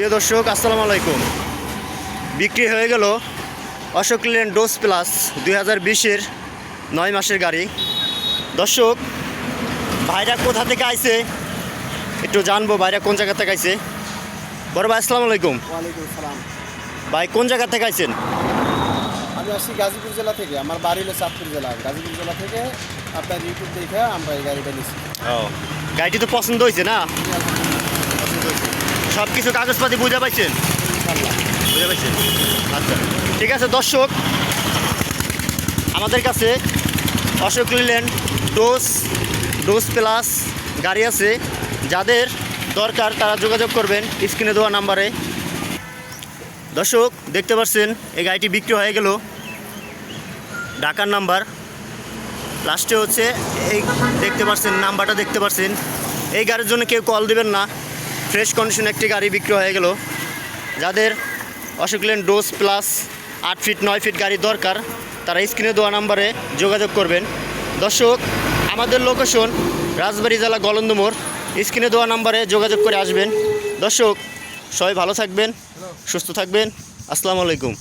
প্রিয় দর্শক আসসালামু আলাইকুম। বিক্রি হয়ে গেল অশোক লেন ডোজ প্লাস দুই হাজার বিশের নয় মাসের গাড়ি। দর্শক ভাইরা কোথা থেকে আইছে? একটু জানব ভাইরা কোন জায়গা থেকে আইছে। বড় ভাই আসসালামু আলাইকুম। ভাই কোন জায়গা থেকে আইছেন? আমি আসছি গাজীপুর জেলা থেকে। আমার বাড়ি হলো চাঁদপুর জেলা। গাজীপুর জেলা থেকে আপনার ইউটিউব দেখে আমরা এই গাড়িটা নিচ্ছি ও গাড়িটি তো পছন্দ হয়েছে না? সব কিছু কাগজপাতি বুঝে পাইছেন? বুঝে পাইছেন? আচ্ছা। ঠিক আছে, দর্শক, আমাদের কাছে অশোক লিলেন ডোজ ডোজ প্লাস গাড়ি আছে। যাদের দরকার তারা যোগাযোগ করবেন স্ক্রিনে দেওয়া নাম্বারে। দর্শক, দেখতে পাচ্ছেন, এই গাড়িটি বিক্রি হয়ে গেল। ঢাকার নাম্বার। লাস্টে হচ্ছে এই, দেখতে পাচ্ছেন, নাম্বারটা দেখতে পাচ্ছেন। এই গাড়ির জন্য কেউ কল দেবেন না। ফ্রেশ কন্ডিশন একটি গাড়ি বিক্রি হয়ে গেল। যাদের অশোক লেন ডোজ প্লাস আট ফিট, নয় ফিট গাড়ি দরকার, তারা স্ক্রিনে দেওয়া নাম্বারে যোগাযোগ করবেন। দর্শক, আমাদের লোকেশন রাজবাড়ি জেলা গলন্দমোড় স্ক্রিনে দেওয়া নাম্বারে যোগাযোগ করে আসবেন। দর্শক, সবাই ভালো থাকবেন, সুস্থ থাকবেন। আসসালামু আলাইকুম।